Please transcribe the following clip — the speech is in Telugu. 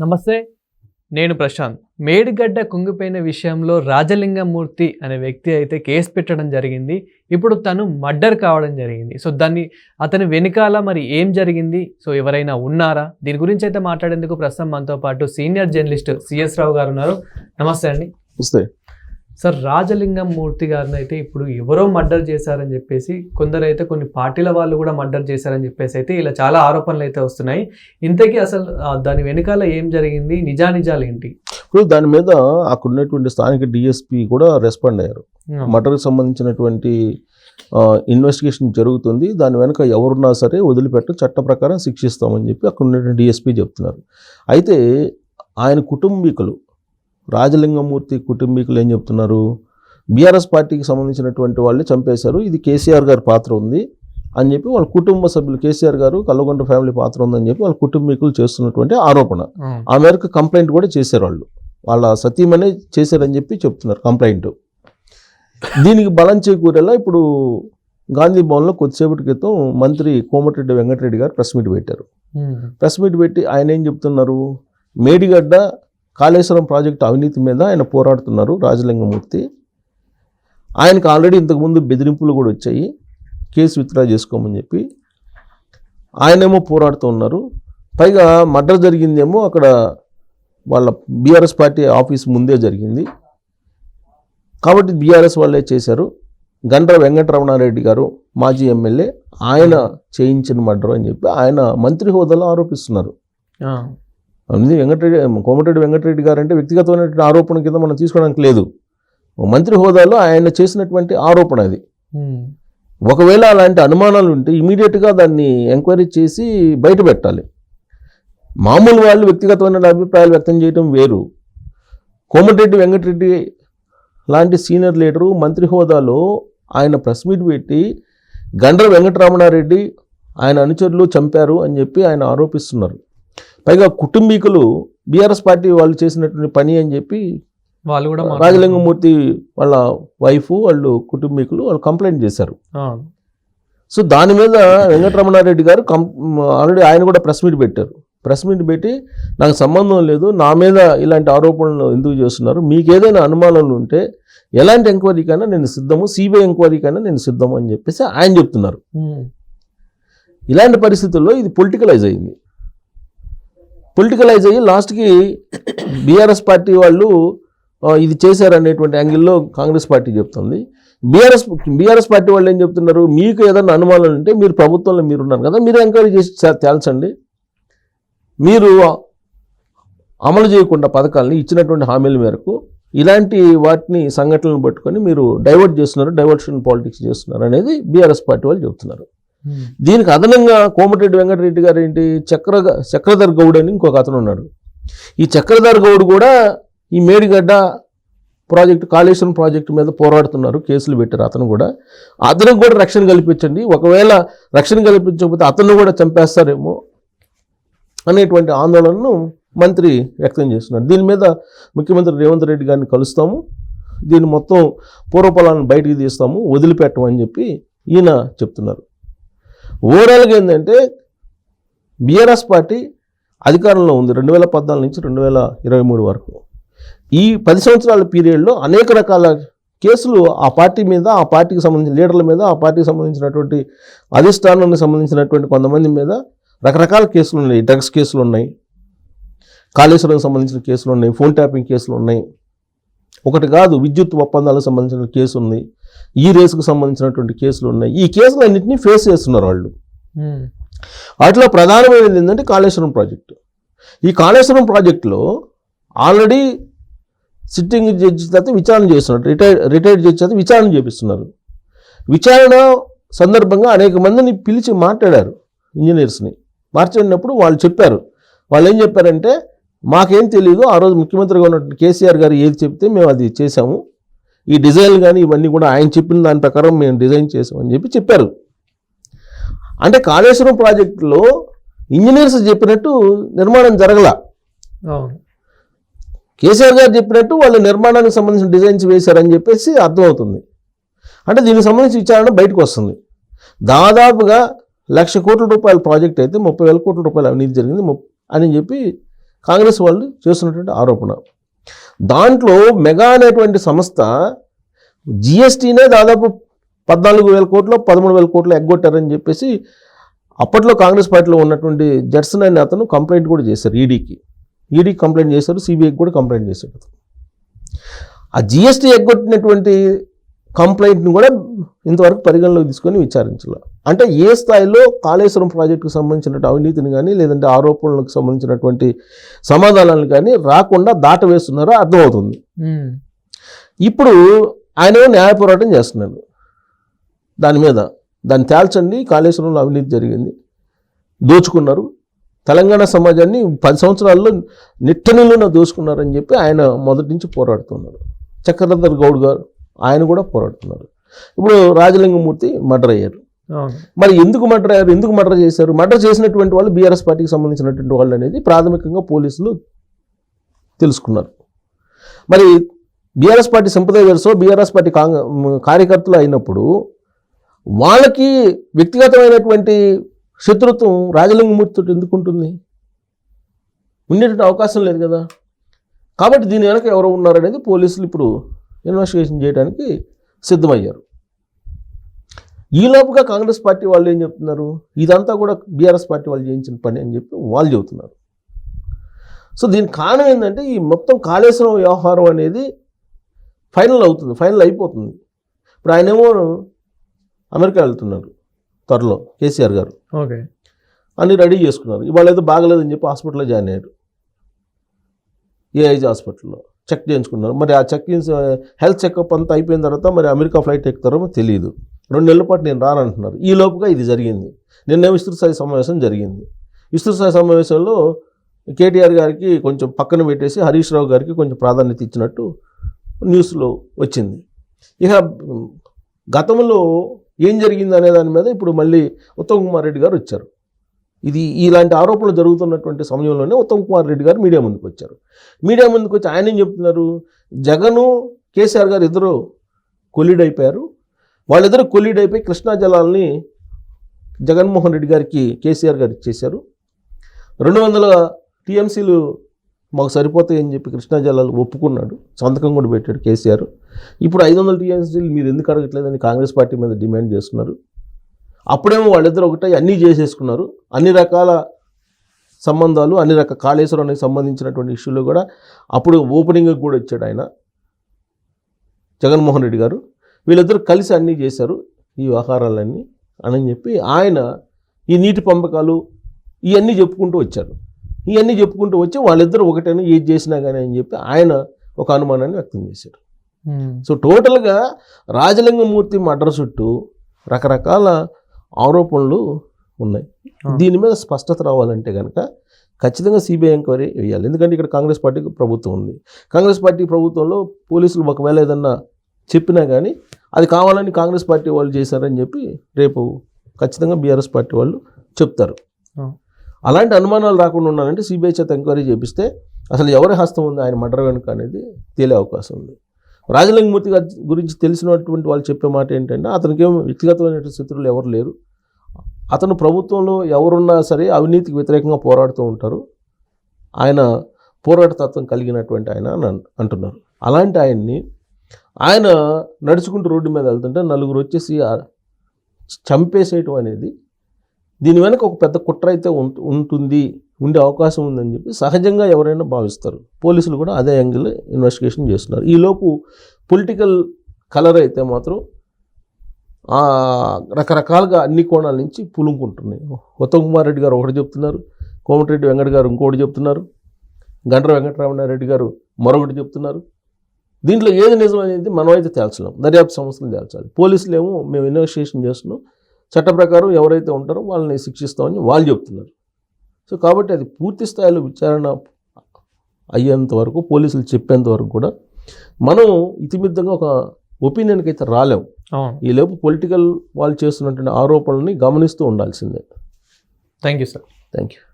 నమస్తే నేను ప్రశాంత్. మేడిగడ్డ కుంగిపోయిన విషయంలో రాజలింగమూర్తి అనే వ్యక్తి అయితే కేసు పెట్టడం జరిగింది. ఇప్పుడు తను మర్డర్ కావడం జరిగింది. సో దాన్ని అతని వెనకాల మరి ఏం జరిగింది? సో ఎవరైనా ఉన్నారా? దీని గురించి అయితే మాట్లాడేందుకు ప్రస్తుతం మనతో పాటు సీనియర్ జర్నలిస్ట్ సిఎస్ రావు గారు ఉన్నారు. నమస్తే అండి. వస్తే సార్ రాజలింగం మూర్తి గారిని అయితే ఇప్పుడు ఎవరో మర్డర్ చేశారని చెప్పేసి కొందరైతే కొన్ని పార్టీల వాళ్ళు కూడా మర్డర్ చేశారని చెప్పేసి అయితే ఇలా చాలా ఆరోపణలు అయితే వస్తున్నాయి. ఇంతకీ అసలు దాని వెనకాల ఏం జరిగింది? నిజానిజాలు ఏంటి ఇప్పుడు దాని మీద అక్కడ ఉన్నటువంటి స్థానిక డిఎస్పి కూడా రెస్పాండ్ అయ్యారు. మర్డర్కి సంబంధించినటువంటి ఇన్వెస్టిగేషన్ జరుగుతుంది. దాని వెనక ఎవరున్నా సరే వదిలిపెట్ట చట్ట ప్రకారం శిక్షిస్తామని చెప్పి అక్కడ ఉన్నటువంటి డిఎస్పి చెప్తున్నారు. అయితే ఆయన కుటుంబీకులు రాజలింగమూర్తి కుటుంబీకులు ఏం చెప్తున్నారు? బీఆర్ఎస్ పార్టీకి సంబంధించినటువంటి వాళ్ళే చంపేశారు. ఇది కేసీఆర్ గారి పాత్ర ఉంది అని చెప్పి వాళ్ళ కుటుంబ సభ్యులు కేసీఆర్ గారు కల్లగొండ ఫ్యామిలీ పాత్ర ఉందని చెప్పి వాళ్ళ కుటుంబీకులు చేస్తున్నటువంటి ఆరోపణ. ఆ. మేరకు కంప్లైంట్ కూడా చేశారు వాళ్ళు. వాళ్ళ సతీమనే చేశారని చెప్పి చెప్తున్నారు కంప్లైంట్. దీనికి బలం చేకూరేలా ఇప్పుడు గాంధీ భవన్లో కొద్దిసేపటి క్రితం మంత్రి కోమటిరెడ్డి వెంకటరెడ్డి గారు ప్రెస్ మీట్ పెట్టారు. ప్రెస్ మీట్ పెట్టి ఆయన ఏం చెప్తున్నారు? మేడిగడ్డ కాళేశ్వరం ప్రాజెక్టు అవినీతి మీద ఆయన పోరాడుతున్నారు రాజలింగమూర్తి. ఆయనకు ఆల్రెడీ ఇంతకుముందు బెదిరింపులు కూడా వచ్చాయి. కేసు విత్డ్రా చేసుకోమని చెప్పి ఆయనేమో పోరాడుతూ ఉన్నారు. పైగా మర్డర్ జరిగిందేమో అక్కడ వాళ్ళ బీఆర్ఎస్ పార్టీ ఆఫీస్ ముందే జరిగింది. కాబట్టి బీఆర్ఎస్ వాళ్ళే చేశారు. గండ్ర వెంకటరమణారెడ్డి గారు మాజీ ఎమ్మెల్యే ఆయన చేయించిన మర్డర్ అని చెప్పి ఆయన మంత్రి హోదాలో ఆరోపిస్తున్నారు. అది వెంకటరెడ్డి కోమటిరెడ్డి వెంకటరెడ్డి గారు అంటే వ్యక్తిగతమైనటువంటి ఆరోపణ కింద మనం తీసుకోవడానికి లేదు. మంత్రి హోదాలో ఆయన చేసినటువంటి ఆరోపణ అది. ఒకవేళ అలాంటి అనుమానాలు ఉంటే ఇమీడియట్గా దాన్ని ఎంక్వైరీ చేసి బయట పెట్టాలి. మామూలు వాళ్ళు వ్యక్తిగతమైన అభిప్రాయాలు వ్యక్తం చేయడం వేరు. కోమటిరెడ్డి వెంకటరెడ్డి లాంటి సీనియర్ లీడరు మంత్రి హోదాలో ఆయన ప్రెస్ మీట్ పెట్టి గండ్ర వెంకటరమణారెడ్డి ఆయన అనుచరులు చంపారు అని చెప్పి ఆయన ఆరోపిస్తున్నారు. పైగా కుటుంబీకులు బీఆర్ఎస్ పార్టీ వాళ్ళు చేసినటువంటి పని అని చెప్పి వాళ్ళు కూడా. రాజలింగమూర్తి వాళ్ళ వైఫ్ వాళ్ళు కుటుంబీకులు వాళ్ళు కంప్లైంట్ చేశారు. సో దాని మీద వెంకటరమణారెడ్డి గారు కం ఆల్రెడీ ఆయన కూడా ప్రెస్ మీట్ పెట్టారు. ప్రెస్ మీట్ పెట్టి నాకు సంబంధం లేదు నా మీద ఇలాంటి ఆరోపణలు ఎందుకు చేస్తున్నారు? మీకు ఏదైనా అనుమానాలు ఉంటే ఎలాంటి ఎంక్వైరీకైనా నేను సిద్ధము సిబిఐ ఎంక్వైరీకైనా నేను సిద్ధము అని చెప్పేసి ఆయన చెప్తున్నారు. ఇలాంటి పరిస్థితుల్లో ఇది పొలిటికలైజ్ అయింది. పొలిటికలైజ్ అయ్యి లాస్ట్కి బీఆర్ఎస్ పార్టీ వాళ్ళు ఇది చేశారనేటువంటి యాంగిల్లో కాంగ్రెస్ పార్టీ చెప్తుంది. బీఆర్ఎస్ బీఆర్ఎస్ పార్టీ వాళ్ళు ఏం చెప్తున్నారు? మీకు ఏదైనా అనుమానాలు ఉంటే మీరు ప్రభుత్వంలో మీరు ఉన్నారు కదా మీరు ఎంక్వైరీ చేసి తేల్చండి. మీరు అమలు చేయకుండా పథకాలని ఇచ్చినటువంటి హామీల మేరకు ఇలాంటి వాటిని సంఘటనలు పట్టుకొని మీరు డైవర్ట్ చేస్తున్నారు డైవర్షన్ పాలిటిక్స్ చేస్తున్నారు అనేది బీఆర్ఎస్ పార్టీ వాళ్ళు చెబుతున్నారు దీనికి అదనంగా కోమటిరెడ్డి వెంకటరెడ్డి గారు ఏంటి? చక్ర చక్రధర్ గౌడ్ అని ఇంకొక అతను ఉన్నాడు. ఈ చక్రధర్ గౌడ్ కూడా ఈ మేడిగడ్డ ప్రాజెక్టు కాళేశ్వరం ప్రాజెక్టు మీద పోరాడుతున్నారు. కేసులు పెట్టారు అతను కూడా. అతనికి కూడా రక్షణ కల్పించండి. ఒకవేళ రక్షణ కల్పించకపోతే అతను కూడా చంపేస్తారేమో అనేటువంటి ఆందోళనను మంత్రి వ్యక్తం చేస్తున్నారు. దీని మీద ముఖ్యమంత్రి రేవంత్ రెడ్డి గారిని కలుస్తాము. దీన్ని మొత్తం పూర్వపలాలను బయటికి తీస్తాము. వదిలిపెట్టమని చెప్పి ఈయన చెప్తున్నారు. ఓవరాల్గా ఏంటంటే బీఆర్ఎస్ పార్టీ అధికారంలో ఉంది రెండు వేల పద్నాలుగు నుంచి రెండు వేల ఇరవై మూడు వరకు. ఈ పది సంవత్సరాల పీరియడ్లో అనేక రకాల కేసులు ఆ పార్టీ మీద ఆ పార్టీకి సంబంధించిన లీడర్ల మీద ఆ పార్టీకి సంబంధించినటువంటి అధిష్టానానికి సంబంధించినటువంటి కొంతమంది మీద రకరకాల కేసులు ఉన్నాయి. డ్రగ్స్ కేసులు ఉన్నాయి. కాళేశ్వరంకి సంబంధించిన కేసులు ఉన్నాయి. ఫోన్ ట్యాపింగ్ కేసులు ఉన్నాయి. ఒకటి కాదు విద్యుత్ ఒప్పందాలకు సంబంధించిన కేసు ఉంది. ఈ రేసుకు సంబంధించినటువంటి కేసులు ఉన్నాయి. ఈ కేసులన్నింటినీ ఫేస్ చేస్తున్నారు వాళ్ళు. వాటిలో ప్రధానమైనది ఏంటంటే కాళేశ్వరం ప్రాజెక్టు. ఈ కాళేశ్వరం ప్రాజెక్టులో ఆల్రెడీ సిట్టింగ్ జడ్జి చేత విచారణ చేస్తున్నారు. రిటైర్డ్ రిటైర్డ్ జడ్జి చేత విచారణ చేపిస్తున్నారు. విచారణ సందర్భంగా అనేక మందిని పిలిచి మాట్లాడారు ఇంజనీర్స్ని. మార్చినప్పుడు వాళ్ళు చెప్పారు. వాళ్ళు ఏం చెప్పారంటే మాకేం తెలియదు ఆ రోజు ముఖ్యమంత్రిగా ఉన్నటువంటి కేసీఆర్ గారు ఏది చెప్తే మేము అది చేసాము ఈ డిజైన్ కానీ ఇవన్నీ కూడా ఆయన చెప్పిన దాని ప్రకారం మేము డిజైన్ చేసామని చెప్పి చెప్పారు. అంటే కాళేశ్వరం ప్రాజెక్టులో ఇంజనీర్స్ చెప్పినట్టు నిర్మాణం జరగల. కేసీఆర్ గారు చెప్పినట్టు వాళ్ళ నిర్మాణానికి సంబంధించిన డిజైన్స్ వేశారని చెప్పేసి అర్థమవుతుంది. అంటే దీనికి సంబంధించి విచారణ బయటకు వస్తుంది. దాదాపుగా లక్ష కోట్ల రూపాయల ప్రాజెక్ట్ అయితే ముప్పై వేల కోట్ల రూపాయల అవినీతి జరిగింది. అని చెప్పి కాంగ్రెస్ వాళ్ళు చేస్తున్నటువంటి ఆరోపణ. దాంట్లో మెగా అనేటువంటి సంస్థ జిఎస్టీనే దాదాపు పద్నాలుగు వేల కోట్లు పదమూడు వేల కోట్లు ఎగ్గొట్టారని చెప్పేసి అప్పట్లో కాంగ్రెస్ పార్టీలో ఉన్నటువంటి జడ్సన్ అనే అతను కంప్లైంట్ కూడా చేశారు ఈడీకి. ఈడీకి కంప్లైంట్ చేశారు సిబిఐకి కూడా కంప్లైంట్ చేశారు ఆ జిఎస్టీ ఎగ్గొట్టినటువంటి కంప్లైంట్ని కూడా ఇంతవరకు పరిగణలోకి తీసుకొని విచారించాల. అంటే ఏ స్థాయిలో కాళేశ్వరం ప్రాజెక్టుకు సంబంధించిన అవినీతిని కానీ లేదంటే ఆరోపణలకు సంబంధించినటువంటి సమాధానాలను కానీ రాకుండా దాటవేస్తున్నారో అర్థమవుతుంది. ఇప్పుడు ఆయన న్యాయ పోరాటం చేస్తున్నాడు. దాని మీద దాన్ని తేల్చండి కాళేశ్వరంలో అవినీతి జరిగింది. దోచుకున్నారు. తెలంగాణ సమాజాన్ని పది సంవత్సరాల్లో నిట్టనిల్లున దోచుకున్నారని చెప్పి ఆయన మొదటి నుంచి పోరాడుతున్నారు. చక్రధర్ గౌడ్ గారు ఆయన కూడా పోరాడుతున్నారు. ఇప్పుడు రాజలింగమూర్తి మర్డర్ అయ్యారు. మరి ఎందుకు మర్డర్ అయ్యారు? ఎందుకు మర్డర్ చేశారు? మర్డర్ చేసినటువంటి వాళ్ళు బీఆర్ఎస్ పార్టీకి సంబంధించినటువంటి వాళ్ళు అనేది ప్రాథమికంగా పోలీసులు తెలుసుకున్నారు. మరి BRS party sympathisers BRS party కార్యకర్తలు అయినప్పుడు వాళ్ళకి వ్యక్తిగతమైనటువంటి శత్రుత్వం రాజలింగమూర్తితో ఎందుకు ఉంటుంది? ఉండేటువంటి అవకాశం లేదు కదా. కాబట్టి దీని వెనక ఎవరు ఉన్నారనేది పోలీసులు ఇప్పుడు ఇన్వెస్టిగేషన్ చేయడానికి సిద్ధమయ్యారు. ఈలోపుగా కాంగ్రెస్ పార్టీ వాళ్ళు ఏం చెప్తున్నారు? ఇదంతా కూడా బీఆర్ఎస్ పార్టీ వాళ్ళు చేయించిన పని అని చెప్పి వాళ్ళు చెబుతున్నారు. సో దీనికి కారణం ఏంటంటే ఈ మొత్తం కాళేశ్వరం వ్యవహారం అనేది ఫైనల్ అవుతుంది ఫైనల్ అయిపోతుంది. ఇప్పుడు ఆయనేమో అమెరికా వెళ్తున్నారు త్వరలో కేసీఆర్ గారు. ఓకే. అన్ని రెడీ చేసుకున్నారు. ఇవాళ ఏదో బాగలేదని చెప్పి హాస్పిటల్లో జాయిన్ అయ్యారు. ఏఐజీ హాస్పిటల్లో. చెక్ చేయించుకున్నారు. మరి ఆ చెక్ హెల్త్ చెకప్ అంతా అయిపోయిన తర్వాత మరి అమెరికా ఫ్లైట్ ఎక్కుతారో తెలియదు రెండు నెలల పాటు నేను రానంటున్నారు. ఈ లోపుగా ఇది జరిగింది. నిన్న విస్తృత స్థాయి సమావేశం జరిగింది. విస్తృత స్థాయి సమావేశంలో కేటీఆర్ గారికి కొంచెం పక్కన పెట్టేసి హరీష్ రావు గారికి కొంచెం ప్రాధాన్యత ఇచ్చినట్టు న్యూస్లో వచ్చింది. ఇక గతంలో ఏం జరిగింది అనే దాని మీద ఇప్పుడు మళ్ళీ ఉత్తమ్ కుమార్ రెడ్డి గారు వచ్చారు. ఇది ఇలాంటి ఆరోపణలు జరుగుతున్నటువంటి సమయంలోనే ఉత్తమ్ కుమార్ రెడ్డి గారు మీడియా ముందుకు వచ్చారు. మీడియా ముందుకు వచ్చి ఆయన ఏం చెప్తున్నారు? జగను కేసీఆర్ గారు ఇద్దరు కొలీడ్ అయిపోయారు వాళ్ళిద్దరు కొలీడ్ అయిపోయి కృష్ణా జలాల్ని జగన్మోహన్ రెడ్డి గారికి కేసీఆర్ గారు ఇచ్చేశారు. రెండు వందల టీఎంసీలు మాకు సరిపోతాయని చెప్పి కృష్ణా జలాలు ఒప్పుకున్నాడు. సంతకం కూడా పెట్టాడు కేసీఆర్. ఇప్పుడు ఐదు వందల టీఎంసీలు మీరు ఎందుకు అడగట్లేదని కాంగ్రెస్ పార్టీ మీద డిమాండ్ చేస్తున్నారు. అప్పుడేమో వాళ్ళిద్దరు ఒకటే అన్నీ చేసేసుకున్నారు. అన్ని రకాల సంబంధాలు అన్ని రకాల కాళేశ్వరానికి సంబంధించినటువంటి ఇష్యూలు కూడా అప్పుడు ఓపెనింగ్ కూడా వచ్చాడు ఆయన. జగన్మోహన్ రెడ్డి గారు. వీళ్ళిద్దరు కలిసి అన్నీ చేశారు ఈ వ్యవహారాలన్నీ అని చెప్పి ఆయన ఈ నీటి పంపకాలు ఇవన్నీ చెప్పుకుంటూ వచ్చారు. ఇవన్నీ చెప్పుకుంటూ వచ్చి వాళ్ళిద్దరు ఒకటేనా ఏది చేసినా కానీ అని చెప్పి ఆయన ఒక అనుమానాన్ని వ్యక్తం చేశారు. సో టోటల్గా రాజలింగమూర్తి మర్డర్ చుట్టూ రకరకాల ఆరోపణలు ఉన్నాయి. దీని మీద స్పష్టత రావాలంటే కనుక ఖచ్చితంగా సిబిఐ ఎంక్వైరీ వేయాలి. ఎందుకంటే ఇక్కడ కాంగ్రెస్ పార్టీ ప్రభుత్వం ఉంది. కాంగ్రెస్ పార్టీ ప్రభుత్వంలో పోలీసులు ఒకవేళ ఏదన్నా చెప్పినా కానీ అది కావాలని కాంగ్రెస్ పార్టీ వాళ్ళు చేశారని చెప్పి రేపు ఖచ్చితంగా బీఆర్ఎస్ పార్టీ వాళ్ళు చెప్తారు. అలాంటి అనుమానాలు రాకుండా ఉండాలంటే సిబిఐ చేత ఎంక్వైరీ చేపిస్తే అసలు ఎవరి హస్తం ఉంది? ఆయన మర్డర్ వెనుక అనేది తేలే అవకాశం ఉంది. రాజలింగమూర్తి గారి గురించి తెలిసినటువంటి వాళ్ళు చెప్పే మాట ఏంటంటే అతనికి ఏం వ్యక్తిగతమైనటువంటి శత్రువులు ఎవరు లేరు. అతను ప్రభుత్వంలో ఎవరున్నా సరే అవినీతికి వ్యతిరేకంగా పోరాడుతూ ఉంటారు. ఆయన పోరాటతత్వం కలిగినటువంటి ఆయన అని అంటున్నారు. అలాంటి ఆయన్ని ఆయన నడుచుకుంటూ రోడ్డు మీద వెళ్తుంటే నలుగురు వచ్చేసి చంపేసేయటం అనేది దీని వెనక ఒక పెద్ద కుట్ర అయితే ఉంటుంది ఉండే అవకాశం ఉందని చెప్పి సహజంగా ఎవరైనా భావిస్తారు. పోలీసులు కూడా అదే యాంగిల్ ఇన్వెస్టిగేషన్ చేస్తున్నారు. ఈలోపు పొలిటికల్ కలర్ అయితే మాత్రం రకరకాలుగా అన్ని కోణాల నుంచి పులుముకుంటున్నాయి. ఉత్తమ్ కుమార్ రెడ్డి గారు ఒకటి చెప్తున్నారు కోమటిరెడ్డి వెంకట గారు ఇంకోటి చెప్తున్నారు గండ్ర వెంకటరమణారెడ్డి గారు మరొకటి చెప్తున్నారు. దీంట్లో ఏది నిజం అనేది మనమైతే తేల్చలేం దర్యాప్తు సంస్థలు తేల్చాలి. పోలీసులు ఏమో మేము ఇన్వెస్టిగేషన్ చేస్తున్నాం చట్ట ప్రకారం ఎవరైతే ఉంటారో వాళ్ళని శిక్షిస్తామని వాళ్ళు చెప్తున్నారు. సో కాబట్టి అది పూర్తి స్థాయిలో విచారణ అయ్యేంత వరకు పోలీసులు చెప్పేంత వరకు కూడా మనం ఇతిమిద్దంగా ఒక ఒపీనియన్కి అయితే రాలేం అవును. ఈ లోపు పొలిటికల్ వాళ్ళు చేస్తున్నటువంటి ఆరోపణల్ని గమనిస్తూ ఉండాల్సిందే. Thank you sir. Thank you